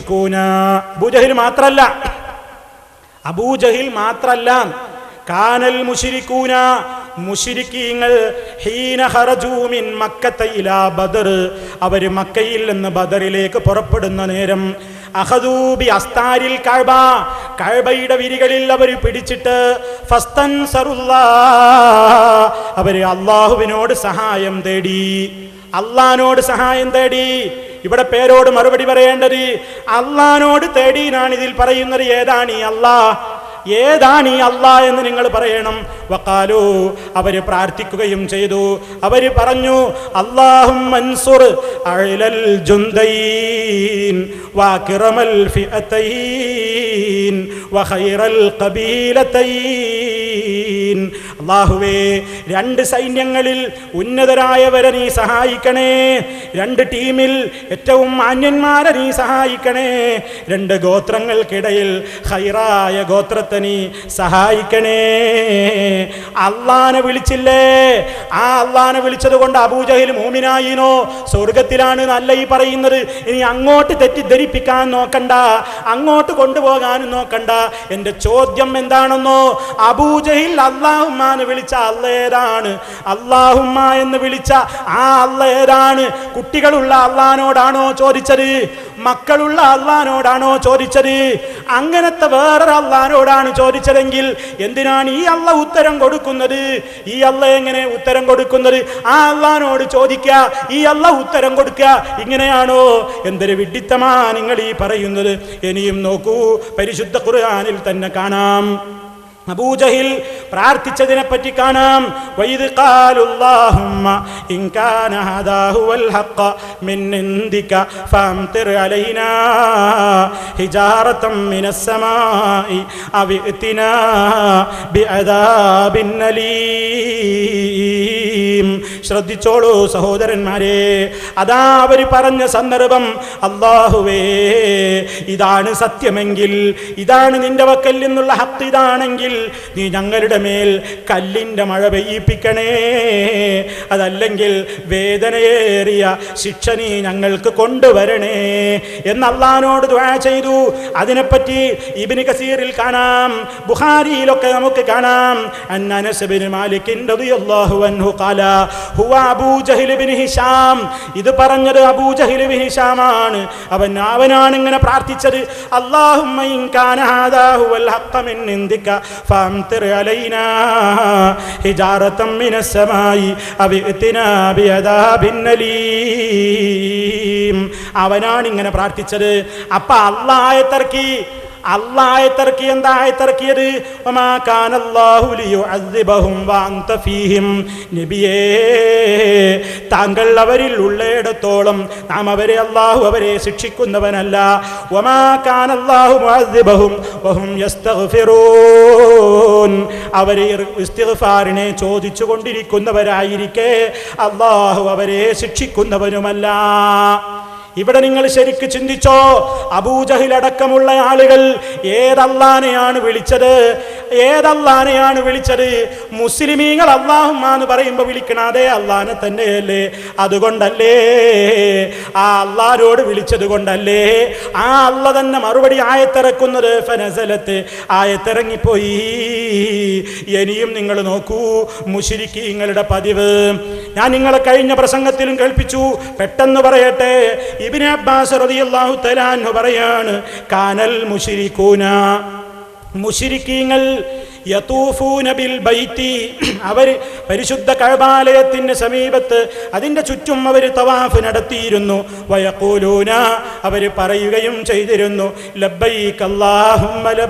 അബൂജഹിൽ മാത്രല്ല. അബൂജഹിൽ മാത്രല്ല. കാനൽ മുഷിരിക്കൂന മുഷിരിക്കീങ്ങൾ ഹീന ഹറജൂ മിൻ മക്കത്ത ഇലാ ബദർ. അവർ മക്കയിൽ നിന്ന് ബദറിലേക്ക് പുറപ്പെടുന്ന നേരം അഹദൂബി അസ്താരിൽ കഴബ കഴബയുടെ വിരികളിൽ അവർ പിടിച്ചിട്ട് ഫസ്തൻ സറുല്ലാ. അവർ അള്ളാഹുവിനോട് സഹായം തേടി. അള്ളഹാനോട് സഹായം തേടി. ഇവിടെ പേരോട് മറുപടി പറയേണ്ടത് അള്ളഹാനോട് തേടീനാണ് ഇതിൽ പറയുന്നത്. ഏതാണ് ഈ അള്ളാ ഏതാണ് ഈ അള്ളാ എന്ന് നിങ്ങൾ പറയണം. വക്കാലു അവർ പ്രാർത്ഥിക്കുകയും ചെയ്തു. അവർ പറഞ്ഞു അള്ളാഹും വഖൈറൽ രണ്ട് സൈന്യങ്ങളിൽ ഉന്നതരായവരെ നീ സഹായിക്കണേ. രണ്ട് ടീമിൽ ഏറ്റവും മാന്യന്മാരെ നീ സഹായിക്കണേ. രണ്ട് ഗോത്രങ്ങൾക്കിടയിൽ ഹൈറായ ഗോത്രത്തെ നീ സഹായിക്കണേ. അള്ളാനെ വിളിച്ചില്ലേ? ആ അള്ളാനെ വിളിച്ചത് കൊണ്ട് അബൂജഹിൽ മൂമിനായിനോ സ്വർഗത്തിലാണ് നല്ല ഈ പറയുന്നത്. ഇനി അങ്ങോട്ട് തെറ്റിദ്ധരിപ്പിക്കാൻ നോക്കണ്ട. അങ്ങോട്ട് കൊണ്ടുപോകാനും നോക്കണ്ട. എന്റെ ചോദ്യം എന്താണെന്നോ? അബൂജഹിൽ അള്ളാഹുമാനെ വിളിച്ച അല്ല ഏതാണ് അള്ളാഹുമ്മ എന്ന് വിളിച്ച ആ ഏതാണ് കുട്ടികളുള്ള അള്ളഹാനോടാണോ ചോദിച്ചത്? മക്കളുള്ള അള്ളഹാനോടാണോ ചോദിച്ചത്? അങ്ങനത്തെ വേറൊരു അള്ളഹാനോടാണ് ചോദിച്ചതെങ്കിൽ എന്തിനാണ് ഈ അള്ള ഉത്തരം കൊടുക്കുന്നത്? ഈ അള്ള എങ്ങനെ ഉത്തരം കൊടുക്കുന്നത്? ആ അള്ളഹാനോട് ചോദിക്കുക ഈ അള്ള ഉത്തരം കൊടുക്കുക. ഇങ്ങനെയാണോ? എന്തൊരു വിഡിത്തമാ നിങ്ങൾ ഈ പറയുന്നത്. ഇനിയും നോക്കൂ പരിശുദ്ധ ഖുർആനിൽ തന്നെ കാണാം. അബൂജഹിൽ പ്രാർത്ഥിച്ചതിനെ പറ്റി കാണാം ശ്രദ്ധിച്ചോളൂ സഹോദരന്മാരെ അതാ അവർ പറഞ്ഞ സന്ദർഭം. അള്ളാഹുവേ ഇതാണ് സത്യമെങ്കിൽ ഇതാണ് നിന്റെ വക്കൽ നിന്നുള്ള ഹത്ത് ഇതാണെങ്കിൽ നീ ഞങ്ങളുടെ മേൽ കല്ലിന്റെ മഴ പെയ്യിപ്പിക്കണേ. അതല്ലെങ്കിൽ വേദനയേറിയ ശിക്ഷ നീ ഞങ്ങൾക്ക് കൊണ്ടുവരണേ എന്ന് അള്ളഹാനോട് ദ്വാ ചെയ്തു. അതിനെപ്പറ്റി ഇബിന് കസീറിൽ കാണാം ബുഹാരിയിലൊക്കെ നമുക്ക് കാണാം. അന്നനസ് മാലിക്കിന്റെ ഹിഷാം ഇത് പറഞ്ഞത് അബൂ ജഹൽ ബിൻ ഹിഷാമാണ് അവൻ അവനാണ് ഇങ്ങനെ പ്രാർത്ഥിച്ചത്. അല്ലാഹുമ്മ ഇൻ علينا حجارة من السماء أو ائتنا بعذاب ഇത്തിനാ അവനാണ് ഇങ്ങനെ പ്രാർത്ഥിച്ചത്. അപ്പ അള്ളായ അള്ളായത്തിറക്കി എന്താ ആയത്തിറക്കിയത്? വമാ കാനല്ലാഹു ലിയുഅദ്ദിബഹും വഅൻത ഫീഹിം. നബിയേ താങ്കൾ അവരിൽ ഉള്ളയിടത്തോളം നാം അവരെ അള്ളാഹു അവരെ ശിക്ഷിക്കുന്നവനല്ല. മുഅദ്ദിബഹും വഹും യസ്തഗ്ഫിറൂൻ. അവരെ ഇസ്തിഗ്ഫാറിനെ ചോദിച്ചു കൊണ്ടിരിക്കുന്നവരായിരിക്കെ അള്ളാഹു അവരെ ശിക്ഷിക്കുന്നവനുമല്ല. ഇവിടെ നിങ്ങൾ ശരിക്ക് ചിന്തിച്ചോ? അബൂജഹിൽ അടക്കമുള്ള ആളുകൾ ഏതല്ലാനെയാണ് വിളിച്ചത്? ഏതല്ലാനെയാണ് വിളിച്ചത്? മുസ്ലിമീങ്ങൾ അള്ളാഹുമാന്ന് പറയുമ്പോൾ വിളിക്കണ അതേ അള്ളാനെ തന്നെയല്ലേ? അതുകൊണ്ടല്ലേ? ആ അള്ളാരോട് വിളിച്ചത് കൊണ്ടല്ലേ? ആ അള്ള തന്നെ മറുപടി ആയത്തിറക്കുന്നത് ഫനസലത്ത്. ആയത്തിറങ്ങിപ്പോയി. ഇനിയും നിങ്ങൾ നോക്കൂ മുഷിരിക്ക് നിങ്ങളുടെ പതിവ്. ഞാൻ നിങ്ങളെ കഴിഞ്ഞ പ്രസംഗത്തിലും കേൾപ്പിച്ചു. പെട്ടെന്ന് പറയട്ടെ. ഇബിനെ അബ്ബാസ് റതിയല്ലാഹു തലാൻ പറയാണ് കാനൽ മുഷിരിക്കൂന മുഷിരിക്കീങ്ങൾ യതൂഫൂന ബിൽ ബൈത്തി. അവർ പരിശുദ്ധ കഴബാലയത്തിന് സമീപത്ത് അതിന്റെ ചുറ്റും അവർ തവാഫ് നടത്തിയിരുന്നു. വയക്കൂലൂന അവർ പറയുകയും ചെയ്തിരുന്നു അല്ലാഹുമ്മ ലാ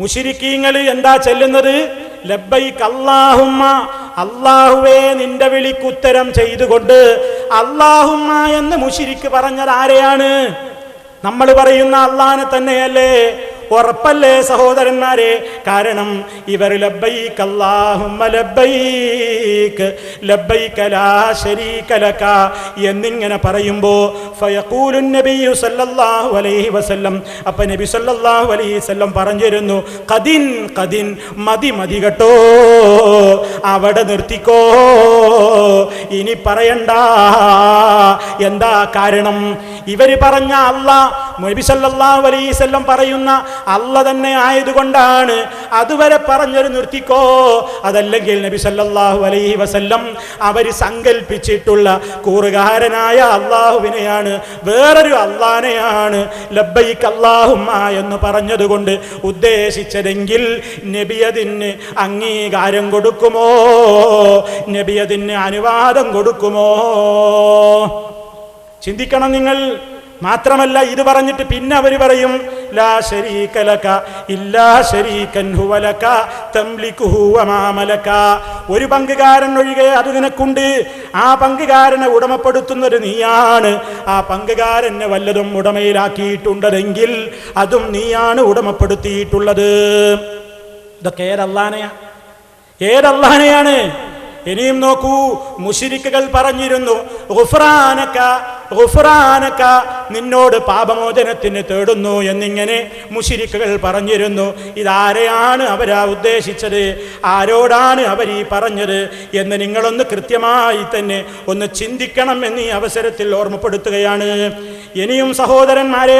മുഷിരിക്കീങ്ങൾ എന്താ ചെല്ലുന്നത്? ലബ്ബൈക്ക് അല്ലാഹുമ്മ അള്ളാഹുവേ നിന്റെ വിളിക്കുത്തരം ചെയ്തുകൊണ്ട് അള്ളാഹുമ്മ എന്ന് മുഷിരിക്ക് പറഞ്ഞത് ആരെയാണ്? നമ്മൾ പറയുന്ന അള്ളാഹനെ തന്നെയല്ലേ? ഉറപ്പല്ലേ സഹോദരന്മാരെ? കാരണം ഇവർ ലബ്ബൈക്ക് അല്ലാഹുമ്മ ലബ്ബൈക്ക് ലബ്ബൈക ലാ ലക എന്നിങ്ങനെ പറയുമ്പോൾ ഫയഖൂലു നബിയു സല്ലല്ലാഹു അലൈഹി വസല്ലം. അപ്പൊ നബി സല്ലല്ലാഹു അലൈഹി വസല്ലം പറഞ്ഞിരുന്നു ഖദിൻ ഖദിൻ മതി മതി കേട്ടോ അവിടെ നിർത്തിക്കോ ഇനി പറയണ്ട. എന്താ കാരണം? ഇവർ പറഞ്ഞ അല്ല നബി സല്ലല്ലാഹു അലൈഹി വസല്ലം പറയുന്ന അല്ല തന്നെ ആയതുകൊണ്ടാണ് അതുവരെ പറഞ്ഞൊരു നിർത്തിക്കോ. അതല്ലെങ്കിൽ നബി സല്ലല്ലാഹു അലൈഹി വസല്ലം അവർ സങ്കല്പിച്ചിട്ടുള്ള കൂറുകാരനായ അള്ളാഹുവിനെയാണ് വേറൊരു അള്ളാനെയാണ് ലബ്ബൈക്ക് അല്ലാഹുമ്മ എന്ന് പറഞ്ഞതുകൊണ്ട് ഉദ്ദേശിച്ചതെങ്കിൽ നബി അതിന് അംഗീകാരം കൊടുക്കുമോ? നബി അതിന് അനുവാദം കൊടുക്കുമോ? ചിന്തിക്കണം നിങ്ങൾ. മാത്രമല്ല ഇത് പറഞ്ഞിട്ട് പിന്നെ അവർ പറയും ലാ ശരീകലക ഇല്ലാ ശരീകൻ ഹുവലക തംലികുഹു വമാമലക ഒരു പങ്കുകാരൻ ഒഴികെ അത് നിനക്കുണ്ട്. ആ പങ്കുകാരനെ ഉടമപ്പെടുത്തുന്നത് നീയാണ്. ആ പങ്കുകാരനെ വല്ലതും ഉടമയിലാക്കിയിട്ടുണ്ടതെങ്കിൽ അതും നീയാണ് ഉടമപ്പെടുത്തിയിട്ടുള്ളത്. ഇതൊക്കെ ഏതല്ലാനയാ ഏതല്ലാനയാണ് ഇനിയും നോക്കൂ മുഷിരിക്കുകൾ പറഞ്ഞിരുന്നു ഗുഫ്രാനക്ക ഗുഫ്രാനക നിന്നോട് പാപമോചനത്തിന് തേടുന്നു എന്നിങ്ങനെ മുഷിരിക്കുകൾ പറഞ്ഞിരുന്നു. ഇതാരെയാണ് അവരാ ഉദ്ദേശിച്ചത്? ആരോടാണ് അവർ ഈ പറഞ്ഞത്? എന്ന് നിങ്ങളൊന്ന് കൃത്യമായി തന്നെ ഒന്ന് ചിന്തിക്കണം എന്നീ അവസരത്തിൽ ഓർമ്മപ്പെടുത്തുകയാണ്. ഇനിയും സഹോദരന്മാരെ